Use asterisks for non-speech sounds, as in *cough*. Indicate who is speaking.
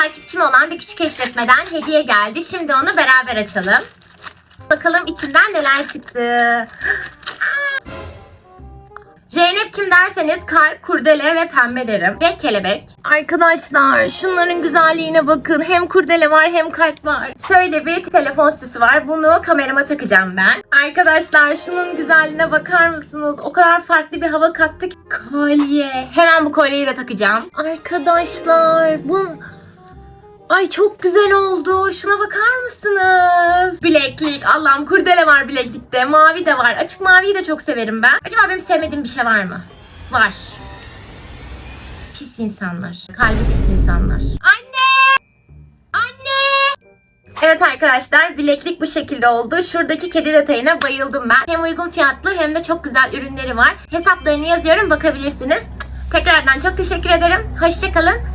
Speaker 1: takipçim olan bir küçük işletmeden hediye geldi. Şimdi onu beraber açalım. Bakalım içinden neler çıktı. *gasps* Zeynep kim derseniz kalp, kurdele ve pembe derim. Ve kelebek. Arkadaşlar şunların güzelliğine bakın. Hem kurdele var hem kalp var. Şöyle bir telefon süsü var. Bunu kamerama takacağım ben. Arkadaşlar şunun güzelliğine bakar mısınız? O kadar farklı bir hava kattı ki. Kolye. Hemen bu kolyeyi de takacağım. Arkadaşlar bu... Ay çok güzel oldu. Şuna bakar mısınız? Bileklik. Allah'ım kurdele var bileklikte. Mavi de var. Açık maviyi de çok severim ben. Acaba benim sevmediğim bir şey var mı? Var. Pis insanlar. Kalbi pis insanlar. Anne! Anne! Evet arkadaşlar bileklik bu şekilde oldu. Şuradaki kedi detayına bayıldım ben. Hem uygun fiyatlı hem de çok güzel ürünleri var. Hesaplarını yazıyorum bakabilirsiniz. Tekrardan çok teşekkür ederim. Hoşçakalın.